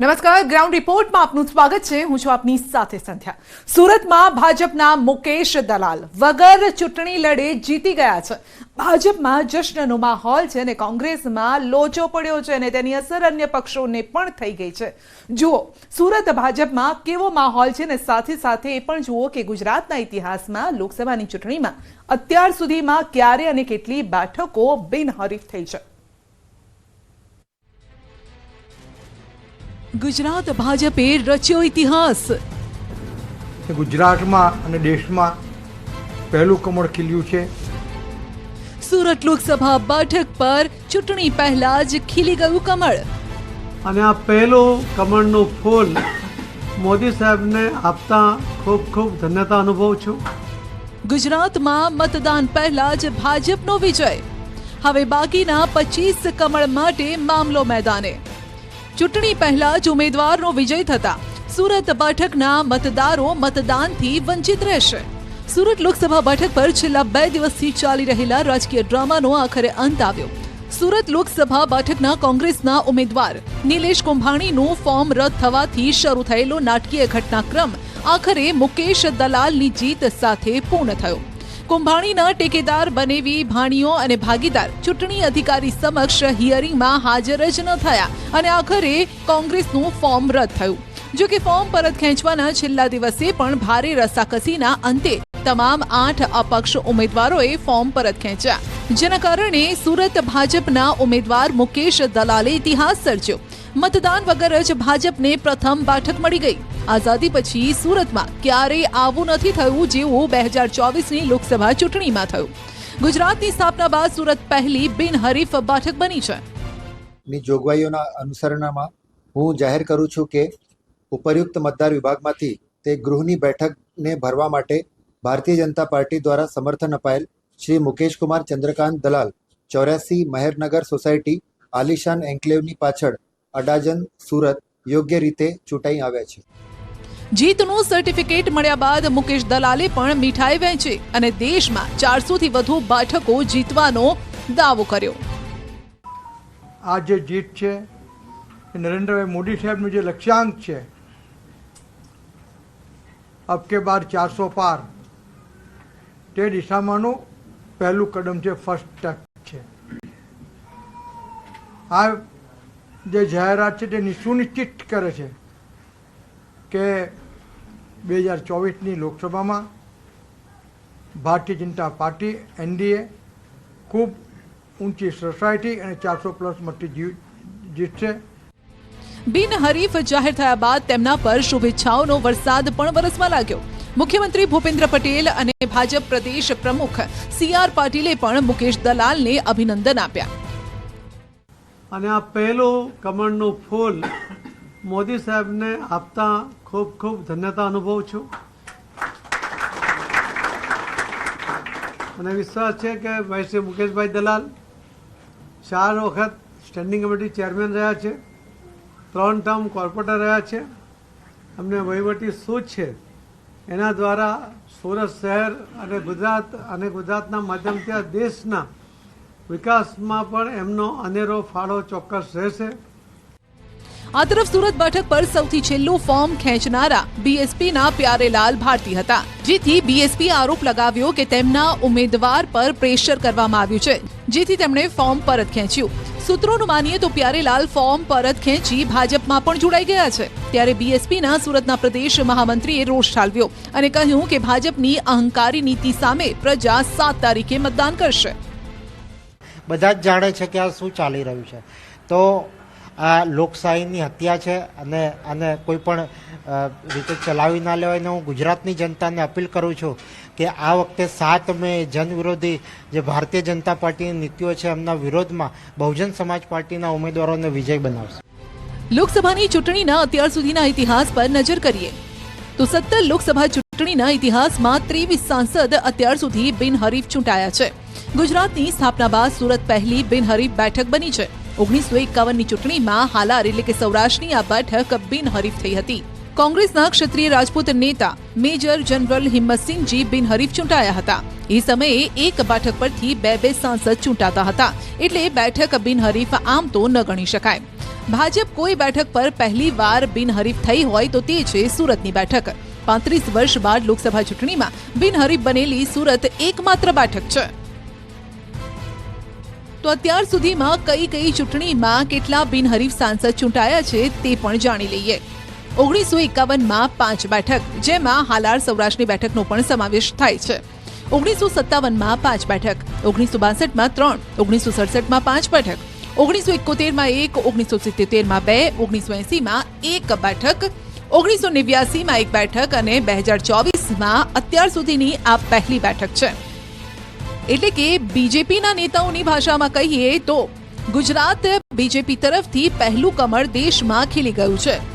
નમસ્કાર ગ્રાઉન્ડ રિપોર્ટમાં આપનું સ્વાગત છે. હું છું આપની સાથે સંધ્યા. સુરતમાં ભાજપના મુકેશ દલાલ વગર ચૂંટણી લડે જીતી ગયા છે. ભાજપમાં જશ્નનો માહોલ છે અને કોંગ્રેસમાં લોચો પડ્યો છે અને તેની અસર અન્ય પક્ષોને પણ થઈ ગઈ છે. જુઓ, સુરત ભાજપમાં કેવો માહોલ છે અને સાથે સાથે એ પણ જુઓ કે ગુજરાતના ઇતિહાસમાં લોકસભાની ચૂંટણીમાં અત્યાર સુધીમાં ક્યારે અને કેટલી બેઠકો બિનહરીફ થઈ છે. ગુજરાત ભાજપે રચ્યો ઇતિહાસ. ગુજરાતમાં અને દેશમાં પહેલું કમળ ખીલ્યું છે. સુરત લોકસભા બેઠક પર ચૂંટણી પહેલા જ ખીલી ગયું કમળ. અને આ પહેલો કમળનો ફૂલ મોદી સાહેબને આપતા ખૂબ ખૂબ ધન્યતા અનુભવું છું. ગુજરાતમાં મતદાન પહેલા જ ભાજપનો વિજય. હવે બાકીના પચીસ કમળ માટે મામલો મેદાને. ચૂંટણી પહેલા જ ઉમેદવારનો વિજય થતા. સુરત બેઠકના મતદારો મતદાનથી વંચિત રહેશે. સુરત લોકસભા બેઠક પર છેલ્લા બે દિવસથી ચાલી રહેલા રાજકીય ડ્રામાનો આખરે અંત આવ્યો. સુરત લોકસભા બેઠકના કોંગ્રેસના ઉમેદવાર નિલેશ કુંભાણીનું ફોર્મ રદ થવાથી શરૂ થયેલો નાટકીય ઘટનાક્રમ આખરે મુકેશ દલાલની જીત સાથે પૂર્ણ થયો. કુંભાણીના ટેકેદાર બનેવી ભાણીઓ અને ભાગીદાર ચૂંટણી અધિકારી સમક્ષ હિયરિંગમાં હાજર જ ન થયા અને આખરે કોંગ્રેસનું ફોર્મ રદ થયું. જો કે ફોર્મ પરત ખેંચવાના છેલ્લા દિવસે પણ ભારે રસાકસીના અંતે તમામ આઠ અપક્ષ ઉમેદવારોએ ફોર્મ પરત ખેંચ્યા. જેના કારણે સુરત ભાજપના ઉમેદવાર મુકેશ દલાલે ઇતિહાસ સર્જ્યો. મતદાન વગર જ ભાજપને પ્રથમ બેઠક મળી ગઈ. આઝાદી પછી સુરતમાં ક્યારેય આવું નથી થયું જેવું બે હજાર ચોવીસની લોકસભા ચૂંટણીમાં થયું. ગુજરાતની સ્થાપના બાદ સુરત પહેલી બિનહરીફ બેઠક બની છે. ની જોગવાઈઓના અનુસરણમાં હું જાહેર કરું છું કે ઉપરયુક્ત મતદાર વિભાગમાંથી તે ગૃહની બેઠકને ભરવા માટે ભારતીય જનતા પાર્ટી દ્વારા સમર્થન અપાયેલ શ્રી મુકેશ કુમાર ચંદ્રકાંત દલાલ, ચોર્યાસી મહેરનગર સોસાયટી, આલિશાન એન્કલેવની પાછળ અડાજન સુરત યોગ્ય રીતે ચૂંટાઈ આવ્યા છે. જીતનું સર્ટિફિકેટ મળ્યા બાદ મુકેશ દલાલે પણ મીઠાઈ વહેંચી અને દેશમાં ચારસો થી વધુ બેઠકો જીતવાનો દાવો કર્યો. આ જે જીત છે એ નરેન્દ્રભાઈ મોદી સાહેબનું જે લક્ષ્યાંક છે અબ કે બાર ચારસો પાર તે દિશામાંનું પહેલું કદમ છે ફર્સ્ટ સ્ટેપ છે. આ જે જાહેરાત છે તે સુનિશ્ચિત કરે છે કે બે હજાર ચોવીસની લોકસભામાં ભારતીય જનતા પાર્ટી, એનડીએ, ખૂબ ઊંચી સોસાયટી અને ચારસો પ્લસ મતથી જીત જીતશે. બિનહરીફ જાહેર થયા બાદ તેમના પર શુભેચ્છાઓનો વરસાદ પણ વરસવા લાગ્યો. મુખ્યમંત્રી ભૂપેન્દ્ર પટેલ અને ભાજપ પ્રદેશ પ્રમુખ સી આર પાટીલે પણ મુકેશ દલાલને અભિનંદન આપ્યા. અને આ પહેલું કમળનું ફૂલ મોદી સાહેબને આપતા ખૂબ ખૂબ ધન્યતા અનુભવું છું. મને વિશ્વાસ છે કે ભાઈ શ્રી મુકેશભાઈ દલાલ ચાર વખત સ્ટેન્ડિંગ કમિટી ચેરમેન રહ્યા છે, ત્રણ ટર્મ કોર્પોરેટર રહ્યા છે. અમને વહીવટી સૂચ છે એના દ્વારા સુરત શહેર અને ગુજરાત અને ગુજરાતના માધ્યમથી આ દેશના વિકાસમાં પણ એમનો અનેરો ફાળો ચોક્કસ રહેશે. આ તરફ સુરત બેઠક પર સૌથી છેલ્લું ફોર્મ ખેંચનારા બીએસપીના પ્યારેલાલ ભારતી હતા, જેથી બીએસપી આરોપ લગાવ્યો કે તેમના ઉમેદવાર પર પ્રેશર કરવામાં આવ્યું છે, જેથી તેમણે ફોર્મ પરત ખેંચ્યું. સૂત્રોનું માનીએ તો પ્યારેલાલ ફોર્મ પરત ખેંચી ભાજપમાં પણ જોડાઈ ગયા છે. ત્યારે બીએસપીના સુરતના પ્રદેશ મહામંત્રીએ રોષ ઠાલવ્યો અને કહ્યું કે ભાજપની અહંકારી નીતિ સામે પ્રજા સાત તારીખે મતદાન કરશે. બધા જ જાણે છે કે આ શું ચાલી રહ્યું છે. તો આ લોકશાહીની હત્યા છે અને આને કોઈ પણ રીતે ચલાવી ના લેવાય હું ગુજરાતની જનતાને અપીલ કરું છું કે આ વખતે સાત મે જનવિરોધી જે ભારતીય જનતા પાર્ટીની નીતિઓ છે એમના વિરોધમાં બહુજન સમાજ પાર્ટીના ઉમેદવારોને વિજય બનાવશે. લોકસભાની ચૂંટણીના અત્યાર સુધીના ઇતિહાસ પર નજર કરીએ તો સત્તર લોકસભા ચૂંટણીના ઇતિહાસમાં ત્રેવીસ સાંસદ અત્યાર સુધી બિનહરીફ ચૂંટાયા છે. ગુજરાતની સ્થાપના બાદ સુરત પહેલી બિનહરીફ બેઠક બની છે. ઓગણીસો એકાવનની ચૂંટણીમાં હાલાર એટલે કે સૌરાષ્ટ્રની આ બેઠક બિનહરીફ થઈ હતી. કોંગ્રેસના ક્ષત્રિય રાજપૂત નેતા મેજર જનરલ હિંમતસિંહજી બિનહરીફ ચૂંટાયા હતા. એ સમયે એક બેઠક પરથી બે બે સાંસદ ચૂંટાતા હતા. એટલે બેઠક બિનહરીફ આમ તો ન ગણી શકાય. ભાજપ કોઈ બેઠક પર પહેલી વાર બિનહરીફ થઈ હોય તો તે છે સુરતની બેઠક. પાંત્રીસ વર્ષ બાદ લોકસભા ચૂંટણીમાં બિનહરીફ બનેલી સુરત એકમાત્ર બેઠક છે. તો અત્યાર સુધીમાં કઈ કઈ ચૂંટણીમાં કેટલા બિનહરીફ સાંસદ ચૂંટાયા છે તે પણ જાણી લઈએ. ઓગણીસો એકાવનમાં પાંચ બેઠક, જેમાં હાલાર સૌરાષ્ટ્રની બેઠકનો પણ સમાવેશ થાય છે. ઓગણીસો સત્તાવનમાં પાંચ બેઠક, ઓગણીસો બાસઠમાં ત્રણ, ઓગણીસો સડસઠમાં પાંચ બેઠક, ઓગણીસો એકોતેરમાં એક, ઓગણીસો સિત્તેરમાં બે, ઓગણીસો એસીમાં એક બેઠક ઓગણીસો નેવ્યાસીમાં એક બેઠક અને બે હજાર ચોવીસમાં અત્યાર સુધીની આ પહેલી બેઠક છે. એટલે કે બીજેપીના નેતાઓની ભાષામાં કહીએ તો ગુજરાત બીજેપી તરફથી પહેલું કમળ દેશમાં ખીલી ગયું છે.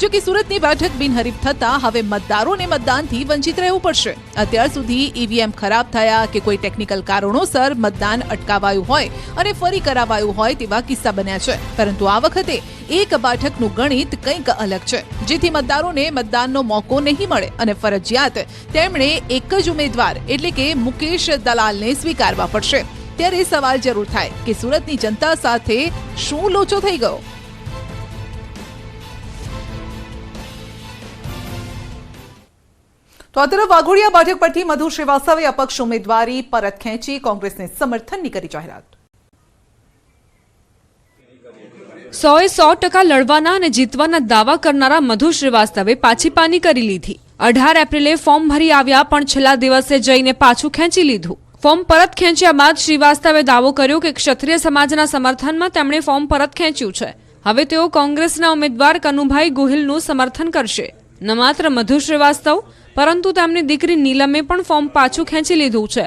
જો કે સુરતની બેઠક બિનહરીફ થતા હવે મતદારોને મતદાનથી વંચિત રહેવું પડશે. અત્યાર સુધી ઈવીએમ ખરાબ થયા કે કોઈ ટેકનિકલ કારણોસર મતદાન અટકાવાયું હોય અને ફરી કરાવાયું હોય તેવા કિસ્સા બન્યા છે. પરંતુ આ વખતે એક બેઠકનું ગણિત કંઈક અલગ છે. જેથી મતદારોને મતદાનનો મોકો નહીં મળે અને ફરજિયાત તેમણે એક જ ઉમેદવાર એટલે કે મુકેશ દલાલને સ્વીકારવા પડશે. ત્યારે સવાલ જરૂર થાય કે સુરતની જનતા સાથે શું લોચો થઈ ગયો? તો આ તરફ વાઘોડિયા બેઠક પરથી મધુ શ્રીવાસ્તવે અપક્ષ ઉમેદવારી પરત ખેંચી કોંગ્રેસને સમર્થનની કરી જાહેરાત. સોએ સો ટકા લડવાના અને જીતવાના દાવા કરનારા મધુ શ્રીવાસ્તવે પાછી પાની કરી લીધી. અઢાર એપ્રિલે ફોર્મ ભરી આવ્યા પણ છેલ્લા દિવસે જઈને પાછું ખેંચી લીધું. ફોર્મ પરત ખેંચ્યા બાદ શ્રીવાસ્તવે દાવો કર્યો કે ક્ષત્રિય સમાજના સમર્થનમાં તેમણે ફોર્મ પરત ખેંચ્યું છે. હવે તેઓ કોંગ્રેસના ઉમેદવાર કનુભાઈ ગોહિલનું સમર્થન કરશે. ન માત્ર મધુ શ્રીવાસ્તવ પરંતુ તેમની દીકરી નીલમે પણ ફોર્મ પાછું ખેંચી લીધું છે.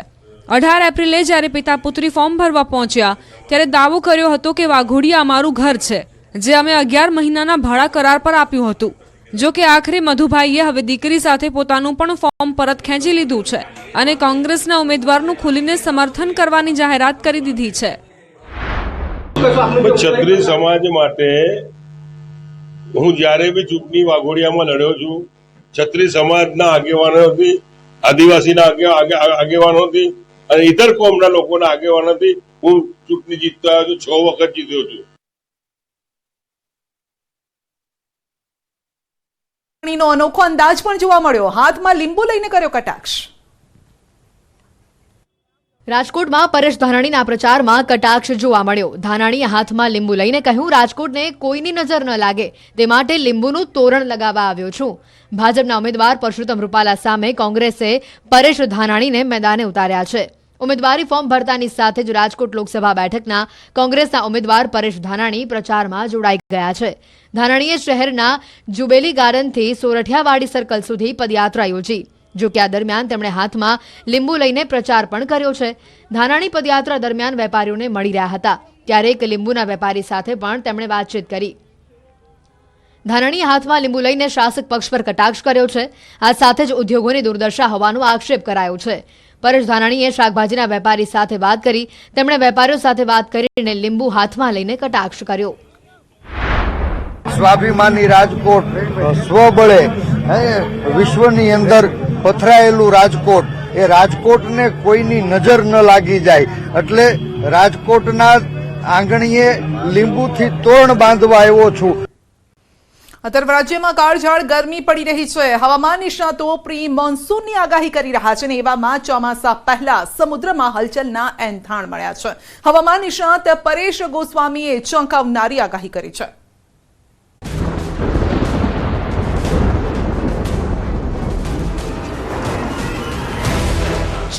અઢાર એપ્રિલે જ્યારે પિતા પુત્રી ફોર્મ ભરવા પહોંચ્યા, ત્યારે દાવો કર્યો હતો કે વાઘોડિયા અમારું ઘર છે, જે અમે અગિયાર મહિનાના ભાડા કરાર પર આપ્યું હતું. જો કે આખરે મધુભાઈએ હવે દીકરી સાથે પોતાનું પણ ફોર્મ પરત ખેંચી લીધું છે અને કોંગ્રેસના ઉમેદવારનું ખુલીને સમર્થન કરવાની જાહેરાત કરી દીધી છે. છત્રી સમાજ માટે હું જ્યારે બી ચૂંટણી વાઘોડિયામાં લડ્યો છું ક્ષત્રિય સમાજના આગેવાનોથી આદિવાસીના આગેવાનો આગેવાનોથી અને ઇતર કોમના લોકોના આગેવાનોથી હું ચૂંટણી જીતતો આવ્યો છું, છ વખત જીત્યો છું. નો અનોખો અંદાજ પણ જોવા મળ્યો. હાથમાં લીંબુ લઈને કર્યો કટાક્ષ. રાજકોટમાં પરેશ ધાનાણીના પ્રચારમાં કટાક્ષ જોવા મળ્યો. ધાનાણીએ હાથમાં લીંબુ લઈને કહ્યું, રાજકોટને કોઈની નજર ન લાગે. તે માટે લીંબુનું તોરણ લગાવવા આવ્યો છું. ભાજપના ઉમેદવાર પરશુત્તમ રૂપાલા સામે કોંગ્રેસે પરેશ ધાનાણીને મેદાને ઉતાર્યા છે. ઉમેદવારી ફોર્મ ભરતાની સાથે જ રાજકોટ લોકસભા બેઠકના કોંગ્રેસના ઉમેદવાર પરેશ ધાનાણી પ્રચારમાં જોડાઈ ગયા છે. ધાનાણીએ શહેરના જુબેલી ગાર્ડનથી સોરઠિયાવાડી સર્કલ સુધી પદયાત્રા યોજી. જો કે આ દરમિયાન તેમણે હાથમાં લીંબુ લઈને પ્રચાર પણ કર્યો છે. ધાનાણી પદયાત્રા દરમિયાન વેપારીઓને મળી રહ્યા હતા. ત્યારે એક લીંબુના વેપારી સાથે પણ તેમણે વાતચીત કરી. ધાનાણીએ હાથમાં લીંબુ લઈને શાસક પક્ષ પર કટાક્ષ કર્યો છે. આ સાથે જ ઉદ્યોગોની દુર્દશા હોવાનો આક્ષેપ કરાયો છે. પરેશ ધાનાણીએ શાકભાજીના વેપારી સાથે વાત કરી. તેમણે વેપારીઓ સાથે વાત કરીને લીંબુ હાથમાં લઈને કટાક્ષ કર્યો. સ્વાભિમાની રાજકોટ સ્વબળે વિશ્વની અંદર પથરાયેલું રાજકોટ, એ રાજકોટને કોઈની નજર ન લાગી જાય. એટલે રાજકોટના આંગણીએ લીંબુથી તોરણ બાંધવા આવ્યો છું. અત્યારે રાજ્યમાં કાળઝાળ ગરમી પડી રહી છે. હવામાન નિષ્ણાતો પ્રી મોન્સૂનની આગાહી કરી રહ્યા છે અને એવામાં ચોમાસા પહેલા સમુદ્રમાં હલચલના એંધાણ મળ્યા છે. હવામાન નિષ્ણાત પરેશ ગોસ્વામીએ ચોંકાવનારી આગાહી કરી છે.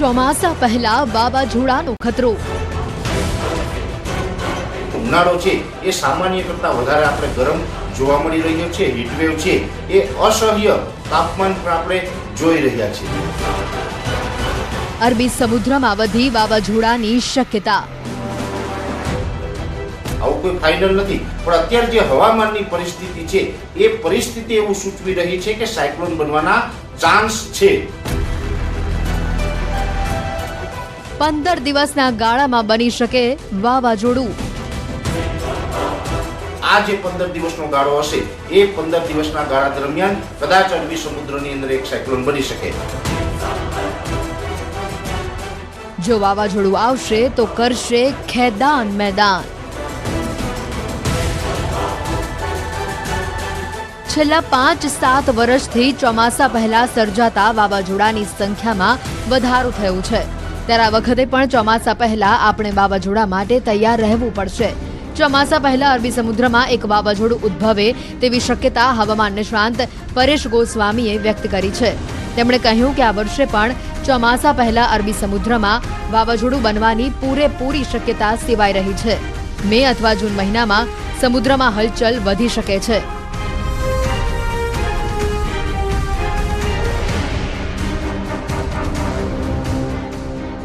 ચોમાસા પહેલા વાવાઝોડાનો ખતરો. ઉનાળો છે એ સામાન્ય કરતાં વધારે આપણે ગરમ જોવા મળી રહ્યો છે હીટવેવ છે એ અસહ્ય તાપમાન પર આપણે જોઈ રહ્યા છીએ. અરબી સમુદ્રમાં વધી વાવાઝોડાની શક્યતા. આવું કોઈ ફાઇનલ નથી પણ અત્યારે જે હવામાનની પરિસ્થિતિ છે એ પરિસ્થિતિ એવું સૂચવી રહી છે કે સાયક્લોન બનવાના ચાન્સ છે. પંદર દિવસના ગાળામાં બની શકે વાવાઝોડું. આ જે પંદર દિવસનો ગાળો હશે એ પંદર દિવસના ગાળા દરમિયાન કદાચ અરબી સમુદ્રની અંદર એક સાયક્લોન બની શકે. જો વાવાઝોડું આવશે તો કરશે ખેદાન મેદાન. છેલ્લા પાંચ સાત વર્ષથી ચોમાસા પહેલા સર્જાતા વાવાઝોડાની સંખ્યામાં વધારો થયો છે. ત્યારે આ વખતે પણ ચોમાસા પહેલા આપણે વાવાઝોડા માટે તૈયાર રહેવું પડશે. ચોમાસા પહેલા અરબી સમુદ્રમાં એક વાવાઝોડું ઉદ્ભવે તેવી શક્યતા હવામાન નિષ્ણાંત પરેશ ગોસ્વામીએ વ્યક્ત કરી છે. તેમણે કહ્યું કે આ વર્ષે પણ ચોમાસા પહેલા અરબી સમુદ્રમાં વાવાઝોડું બનવાની પૂરેપૂરી શક્યતા સેવાઈ રહી છે. મે અથવા જૂન મહિનામાં સમુદ્રમાં હલચલ વધી શકે છે.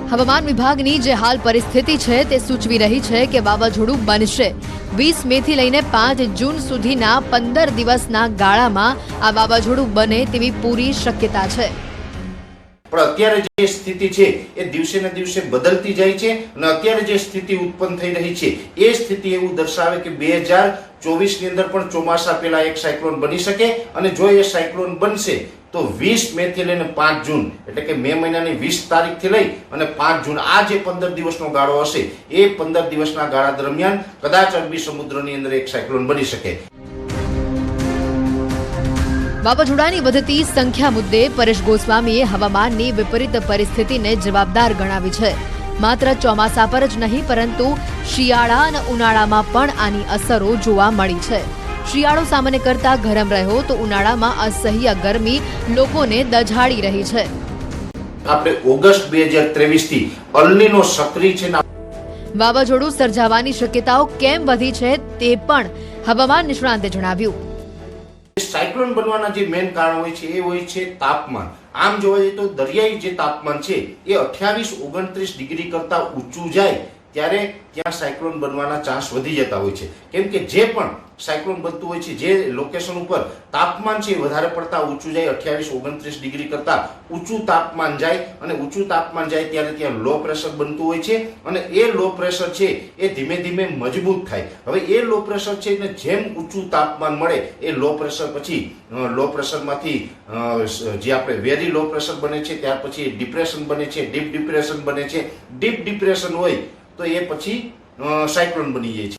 હવામાન વિભાગની જે હાલ પરિસ્થિતિ છે તે સૂચવી રહી છે કે વાવાઝોડું બનશે. વીસ મે થી લઈને પાંચ જૂન સુધીના પંદર દિવસના ગાળામાં આ વાવાઝોડું બને તેવી પૂરી શક્યતા છે. પણ અત્યારે જે સ્થિતિ છે એ દિવસે ને દિવસે બદલતી જાય છે અને અત્યારે જે સ્થિતિ ઉત્પન્ન થઈ રહી છે, એ સ્થિતિ એવું દર્શાવે કે બે હજાર ચોવીસની અંદર પણ ચોમાસા પહેલા એક સાયક્લોન બની શકે અને જો એ સાયક્લોન બનશે તો વીસ મે થી લઈને પાંચ જૂન, એટલે કે મે મહિનાની વીસ તારીખથી લઈ અને પાંચ જૂન, આ જે પંદર દિવસનો ગાળો હશે, એ પંદર દિવસના ગાળા દરમિયાન કદાચ અરબી સમુદ્રની અંદર એક સાયક્લોન બની શકે. વાવાઝોડાની વધતી સંખ્યા મુદ્દે પરેશ ગોસ્વામીએ હવામાનની વિપરીત પરિસ્થિતિને જવાબદાર ગણાવી છે. માત્ર ચોમાસા પર જ નહીં, પરંતુ શિયાળા અને ઉનાળામાં પણ આની અસરો જોવા મળી છે. શિયાળો સામાન્ય કરતા ગરમ રહ્યો તો ઉનાળામાં અસહ્ય ગરમી લોકોને દઝાડી રહી છે. આપણે ઓગસ્ટ બે હજાર ત્રેવીસથી અલનીનો સક્રિય છે વાવાઝોડું સર્જાવાની શક્યતાઓ કેમ વધી છે તે પણ હવામાન નિષ્ણાંતે જણાવ્યું. સાયક્લોન બનવાના જે મેઇન કારણ હોય છે એ હોય છે તાપમાન. આમ જોવા જઈએ તો દરિયાઈ જે તાપમાન છે એ અઠ્યાવીસ ઓગણત્રીસ ડિગ્રી કરતા ઊંચું જાય ત્યારે ત્યાં સાયક્લોન બનવાના ચાન્સ વધી જતા હોય છે. કેમ કે જે પણ સાયક્લોન બનતું હોય છે, જે લોકેશન ઉપર તાપમાન છે વધારે પડતા, ઊંચું જાય, અઠ્યાવીસ, ઓગણત્રીસ ડિગ્રી કરતાં ઊંચું તાપમાન જાય અને ઊંચું તાપમાન જાય ત્યારે ત્યાં લો પ્રેશર બનતું હોય છે અને એ લો પ્રેશર છે એ ધીમે ધીમે મજબૂત થાય. હવે એ લો પ્રેશર છે ને જેમ ઊંચું તાપમાન મળે એ લો પ્રેશર પછી લો પ્રેશરમાંથી જે આપણે વેરી લો પ્રેશર બને છે, ત્યાર પછી ડિપ્રેશન બને છે ડીપ ડિપ્રેશન બને છે. ડીપ ડિપ્રેશન હોય તો એ પછી સાયક્લોન બની જાય છે.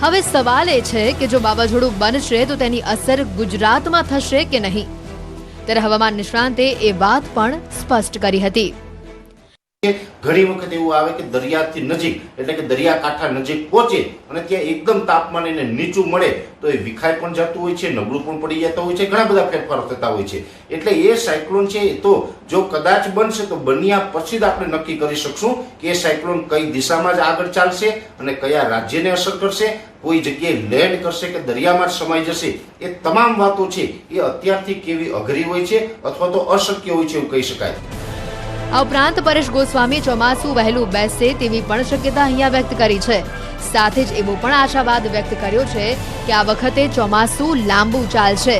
હવે સવાલ એ છે કે જો વાવાઝોડું બનશે તો તેની અસર ગુજરાતમાં થશે કે નહીં? ત્યારે હવામાન નિષ્ણાંતે એ વાત પણ સ્પષ્ટ કરી હતી. ઘણી વખત એવું આવે કે દરિયાથી નજીક, એટલે કે દરિયાકાંઠા નજીક પહોંચે અને ત્યાં એકદમ તાપમાન એને નીચું મળે, તો એ વિખાઈ પણ જતું હોય છે, નબળું પણ પડી જતા હોય છે, ઘણા બધા ફેરફારો થતા હોય છે. એટલે એ સાયક્લોન છે એ તો જો કદાચ બનશે તો બન્યા પછી જ આપણે નક્કી કરી શકશું કે એ સાયક્લોન કઈ દિશામાં જ આગળ ચાલશે અને કયા રાજ્યને અસર કરશે, કોઈ જગ્યાએ લેન્ડ કરશે કે દરિયામાં સમાઈ જશે. એ તમામ વાતો છે એ અત્યારથી કેવી અઘરી હોય છે અથવા તો અશક્ય હોય છે એવું કહી શકાય. આ ઉપરાંત પરેશ ગોસ્વામી, ચોમાસું, વહેલું બેસશે તેવી પણ શક્યતા અહીંયા વ્યક્ત કરી છે. સાથે જ એવો પણ આશાવાદ વ્યક્ત કર્યો છે કે આ વખતે ચોમાસું લાંબુ ચાલશે.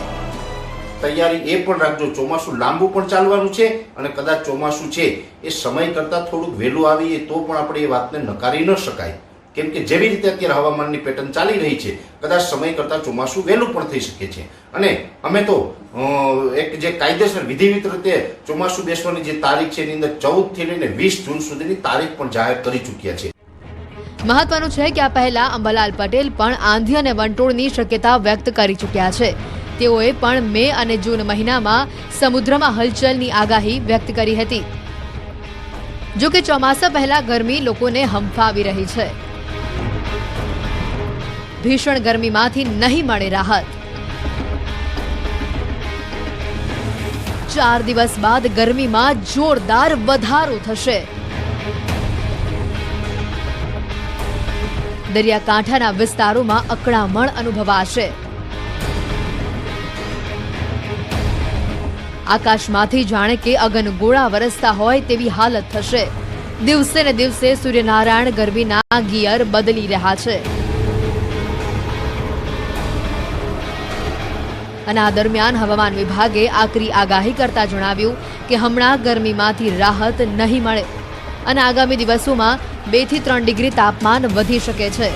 તૈયારી એ પણ રાખજો, ચોમાસું લાંબુ પણ ચાલવાનું છે અને કદાચ ચોમાસું છે એ સમય કરતાં થોડુંક વહેલું આવીએ તો પણ આપણે એ વાતને નકારી ન શકાય. કેમ કે જેવી રીતે અત્યારે હવામાનની પેટર્ન ચાલી રહી છે, કદાચ સમય કરતાં ચોમાસું વહેલું પણ થઈ શકે છે. અને અમે તો એક જે કાયદેસર વિધિવિત રીતે ચોમાસું બેસવાની જે તારીખ છે, એની અંદર ચૌદથી લઈને વીસ જૂન સુધીની તારીખ પણ જાહેર કરી ચૂક્યા છે. મહત્વનું છે કે આ પહેલા અંબાલાલ પટેલ પણ આંધી અને વંટોળની શક્યતા વ્યક્ત કરી ચૂક્યા છે. તેઓએ પણ મે અને જૂન મહિનામાં સમુદ્રમાં હલચલની આગાહી વ્યક્ત કરી હતી. જો કે ચોમાસા પહેલા ગરમી લોકોને હંફાવી રહી છે. ભીષણ ગરમીમાંથી નહીં મળે રાહત. ચાર દિવસ બાદ ગરમીમાં જોરદાર વધારો થશે. દરિયાકાંઠાના વિસ્તારોમાં અકળામણ અનુભવાશે. આકાશમાંથી જાણે કે અગનગોળા વરસતા હોય તેવી હાલત થશે. દિવસે ને દિવસે સૂર્યનારાયણ ગરમીના ગિયર બદલી રહ્યા છે. અને આ દરમિયાન હવામાન વિભાગે આકરી આગાહી કરતા જણાવ્યું કે હમણાં ગરમીમાંથી રાહત નહીં મળે અને આગામી દિવસોમાં બે થી ત્રણ ડિગ્રી તાપમાન વધી શકે છે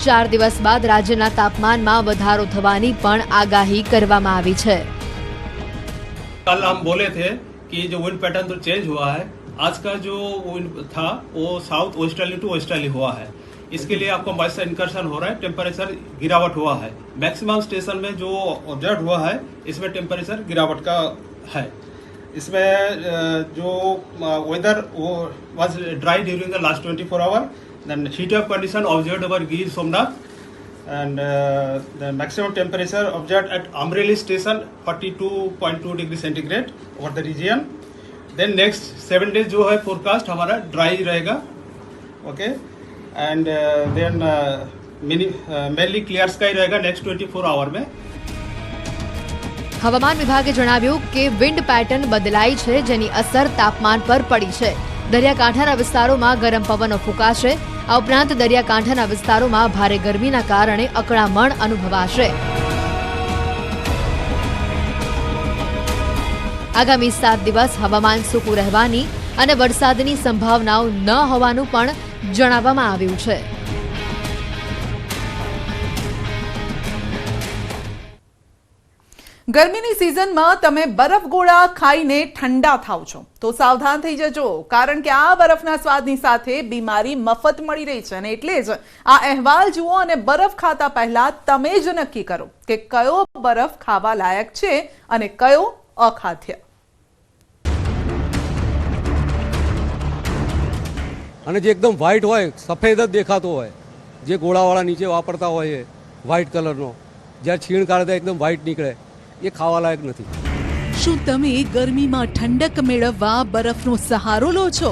ચાર દિવસ બાદ રાજ્યના તાપમાનમાં વધારો થવાની પણ આગાહી કરવામાં આવી છે कल हम बोले थे कि जो विंड पैटर्न तो चेंज हुआ है आज का जो विंड था वो साउथ वेस्टर्ली टू वेस्टर्ली हुआ है इसके लिए आपको मॉइस्चर इनकर्शन हो रहा है टेम्परेचर गिरावट हुआ है। मैक्सिमम स्टेशन में जो ऑब्ज़र्व हुआ है इसमें टेम्परेचर गिरावट का है। इसमें जो वेदर वो was dry during the last twenty four hour then heat of condition observe over Gir Somnath and and uh, the maximum temperature observed at Amreli station 42.2 degree centigrade over the region. Then next seven days जो है forecast हमारा dry रहेगा, okay, and uh, then uh, mini, uh, mainly clear sky रहेगा next 24 hour में. હવામાન વિભાગે જણાવ્યું કે વિન્ડ પેટર્ન બદલાઈ છે જેની અસર તાપમાન પર પડી છે દરિયાકાંઠાના વિસ્તારોમાં ગરમ પવનો ફૂંકાશે આ ઉપરાંત દરિયાકાંઠાના વિસ્તારોમાં ભારે ગરમીના કારણે અકળામણ અનુભવાશે આગામી સાત દિવસ હવામાન સૂકું રહેવાની અને વરસાદની સંભાવનાઓ ન હોવાનું પણ જણાવવામાં આવ્યું છે. ગરમીની સિઝનમાં તમે બરફ ગોળા ખાઈને ઠંડા થાવ છો. તો સાવધાન થઈ જજો, કારણ કે આ બરફના સ્વાદની સાથે બીમારી મફત મળી રહી છે અને એટલે જ આ અહેવાલ જુઓ અને બરફ ખાતા પહેલા તમે જ નક્કી કરો કે કયો બરફ ખાવા લાયક છે અને કયો અખાદ્ય. અને જે એકદમ વ્હાઇટ હોય, સફેદ જ દેખાતો હોય, જે ગોળાવાળા નીચે વાપરતા હોય એ વ્હાઇટ કલરનો જ્યારે છીણ કાઢતા એકદમ વ્હાઇટ નીકળે, એ ખાવા લાયક નથી. શું તમે ગરમીમાં ઠંડક મેળવવા બરફનો સહારો લો છો?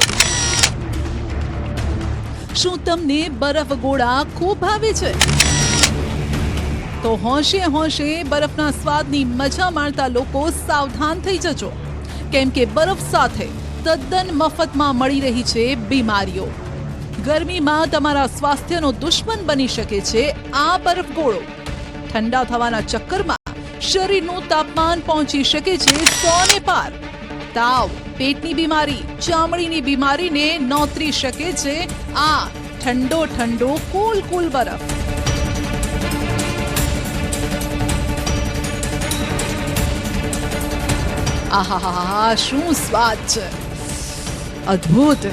શું તમને બરફ ગોળા ખૂબ ભાવે છે? તો હોંશે હોંશે બરફના સ્વાદની મજા માણતા લોકો સાવધાન થઈ જજો. કેમ કે બરફ સાથે તદ્દન મફતમાં મળી રહી છે બીમારીઓ. ગરમીમાં તમારા સ્વાસ્થ્યનો દુશ્મન બની શકે છે આ બરફ ગોળો ઠંડા થવાના ચક્કરમાં શરીરનું તાપમાન પહોંચી શકે છે સો ને પાર. તાવ, પેટની બીમારી, ચામડીની બીમારીને નોતરી શકે છે આ ઠંડો ઠંડો કુલ કુલ બરફ. આહાહા શું સ્વાદ છે. અદ્ભુત.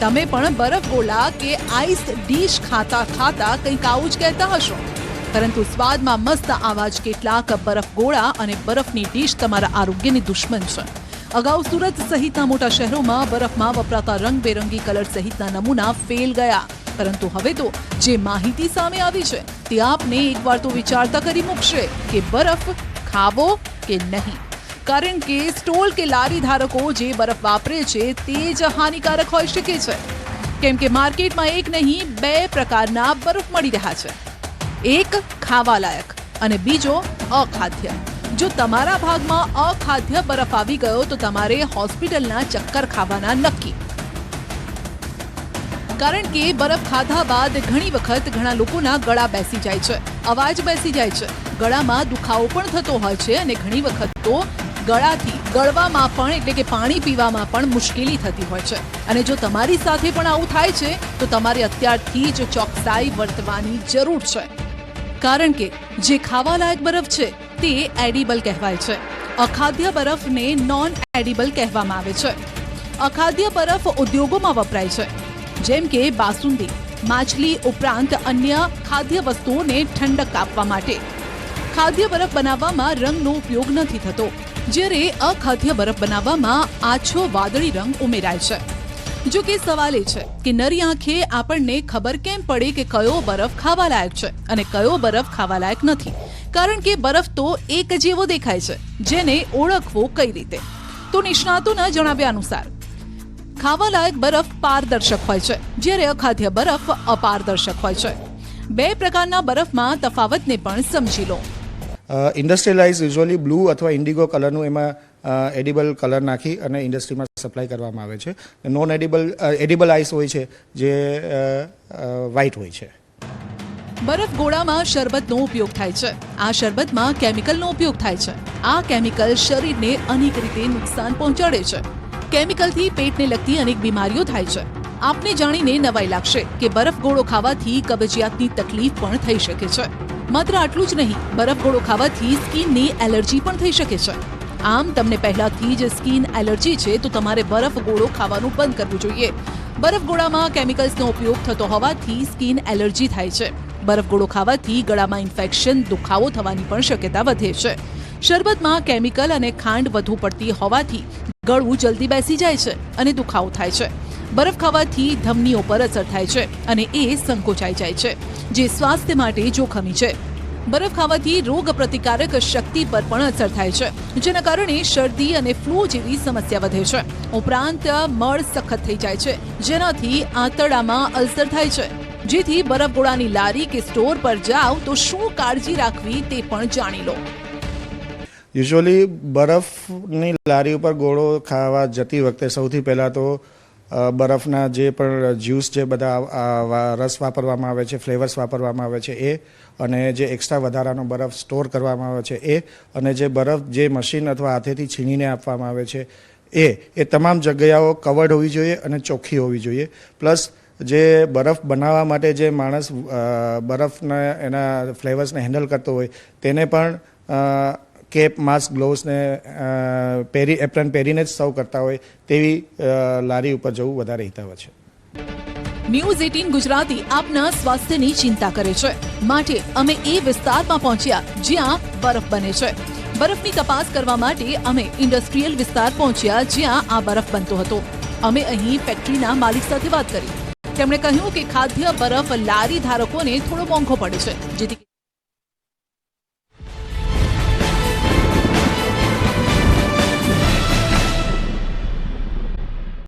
તમે પણ બરફ ગોલા કે આઈસ ડીશ ખાતા ખાતા કંઈક આવું જ કહેતા હશો. પરંતુ સ્વાદમાં મસ્ત આવા કેટલાક બરફ ગોળા અને બરફની ડીશ તમારા આરોગ્યની દુશ્મન છે. અગાઉ સુરત સહિતના મોટા શહેરોમાં બરફમાં વપરાતા રંગબેરંગી કલર સહિતના નમૂના ફેલ ગયા. પરંતુ હવે તો જે માહિતી સામે આવી છે તે આપને એકવાર તો વિચારતા કરી મૂકશે કે બરફ ખાવો કે નહીં. કારણ કે સ્ટોલ કે લારી ધારકો જે બરફ વાપરે છે તે જ હાનિકારક હોઈ શકે છે. કેમ કે માર્કેટમાં એક નહીં, બે પ્રકારના બરફ મળી રહ્યા છે. એક ખાવા લાયક અને બીજો અખાદ્ય. જો તમારા ભાગમાં અખાદ્ય બરફ આવી ગયો તો તમારે હોસ્પિટલના ચક્કર ખાવાના નક્કી. કારણ કે બરફ ખાધા બાદ ઘણી વખત ઘણા લોકોના ગળા બેસી જાય છે, અવાજ બેસી જાય છે. ગળામાં દુખાવો પણ થતો હોય છે અને ઘણી વખત તો ગળાથી, ગળવામાં પણ, એટલે કે પાણી પીવામાં પણ મુશ્કેલી થતી હોય છે. અને જો તમારી સાથે પણ આવું થાય છે, તો તમારે અત્યારથી જ ચોકસાઈ વર્તવાની જરૂર છે. કારણ કે, જે ખાવાલાયક બરફ છે, તે એડિબલ કહેવાય છે. અખાદ્ય બરફને નોન એડિબલ કહેવામાં આવે છે. અખાદ્ય બરફ ઉદ્યોગોમાં વપરાય છે. જેમ કે બાસુંદી, માછલી ઉપરાંત અન્ય ખાદ્ય વસ્તુઓને ઠંડક આપવા માટે. ખાદ્ય બરફ બનાવવામાં રંગનો ઉપયોગ નથી થતો. જ્યારે અખાદ્ય બરફ બનાવવામાં આછો વાદળી રંગ ઉમેરાય છે. જો કે સવાલ એ છે કે નરી આંખે આપણને ખબર કેમ પડે કે કયો બરફ ખાવા લાયક છે અને કયો બરફ ખાવા લાયક નથી? કારણ કે બરફ તો એક જેવો દેખાય છે, જેને ઓળખવો કઈ રીતે? તો નિષ્ણાતોના જણાવ્યા અનુસાર ખાવા લાયક બરફ પારદર્શક હોય છે, જ્યારે અખાદ્ય બરફ અપારદર્શક હોય છે. બે પ્રકારના બરફમાં તફાવતને પણ સમજી લો. ઇન્ડસ્ટ્રીયલાઇઝ યુઝ્યુઅલી બ્લુ અથવા ઇન્ડિગો કલરનું એમાં એડિબલ કલર નાખી અને ઇન્ડસ્ટ્રીમાં સપ્લાય કરવામાં આવે છે. નોન એડિબલ એડિબલ આઈસ હોય છે, જે વ્હાઇટ હોય છે. બરફ ગોળામાં શરબતનો ઉપયોગ થાય છે. આ શરબતમાં કેમિકલનો ઉપયોગ થાય છે. આ કેમિકલ શરીરને અનેક રીતે નુકસાન પહોંચાડે છે. કેમિકલથી પેટને લગતી અનેક બીમારીઓ થાય છે. આપને જાણીને નવાઈ લાગશે કે બરફ ગોળો ખાવાથી કબજિયાતની તકલીફ પણ થઈ શકે છે. માત્ર આટલું જ નહીં, બરફ ગોળો ખાવાથી સ્કિનની એલર્જી પણ થઈ શકે છે. આમ, તમને પહેલાથી જ સ્કિન એલર્જી છે, તો તમારે બરફ ગોળો ખાવાનું બંધ કરવું જોઈએ. બરફ ગોળામાં કેમિકલ્સનો ઉપયોગ થતો હોવાથી સ્કિન એલર્જી થાય છે. બરફ ગોળો ખાવાથી ગળામાં ઇન્ફેક્શન, દુખાવો થવાની પણ શક્યતા વધે છે. શરબતમાં કેમિકલ અને ખાંડ વધુ પડતી હોવાથી ગળું જલ્દી બેસી જાય છે અને દુખાવો થાય છે. બરફ ખાવાથી ધમનીઓ પર અસર થાય છે અને એ સંકોચાઈ જાય છે, જે સ્વાસ્થ્ય માટે જોખમી છે. બરફ ખાવાથી રોગ પ્રતિકારક શક્તિ પર પણ અસર થાય છે, જેના કારણે શરદી અને ફ્લૂ જેવી સમસ્યા વધે છે. ઉપરાંત, મળ સખત થઈ જાય છે, જેનાથી આંતરડામાં અલ્સર થાય છે. જેથી બરફ ગોળાની લારી કે સ્ટોર પર જાઓ તો શું કાળજી રાખવી તે પણ જાણી લો. યુઝ્યુઅલી બરફની લારી ઉપર ગોળો ખાવા જતી વખતે સૌથી પહેલાં તો બરફના જે પણ જ્યુસ જે બધા રસ વાપરવામાં આવે છે, ફ્લેવર્સ વાપરવામાં આવે છે એ, અને જે એક્સ્ટ્રા વધારાનો બરફ સ્ટોર કરવામાં આવે છે એ, અને જે બરફ જે મશીન અથવા હાથેથી છીણીને આપવામાં આવે છે એ એ તમામ જગ્યાઓ કવર્ડ હોવી જોઈએ અને ચોખ્ખી હોવી જોઈએ. પ્લસ જે બરફ બનાવવા માટે જે માણસ બરફને એના ફ્લેવર્સને હેન્ડલ કરતો હોય, તેને પણ કેપ, માસ્ક ગ્લોવ્સને પહેરી, એપ્રન પહેરીને જ સર્વ કરતા હોય તેવી લારી ઉપર જવું વધારે હિતાવ છે. ન્યૂઝ એટીન ગુજરાતી આપના સ્વાસ્થ્યની ચિંતા કરે છે. માટે અમે એ વિસ્તારમાં પહોંચ્યા જ્યાં બરફ બને છે. બરફની તપાસ કરવા માટે અમે ઇન્ડસ્ટ્રીયલ વિસ્તાર પહોંચ્યા જ્યાં આ બરફ બનતો હતો. અમે અહીં ફેક્ટરીના માલિક સાથે વાત કરી. તેમણે કહ્યું કે ખાદ્ય બરફ લારી ધારકોને થોડો મોંઘો પડે છે. જેથી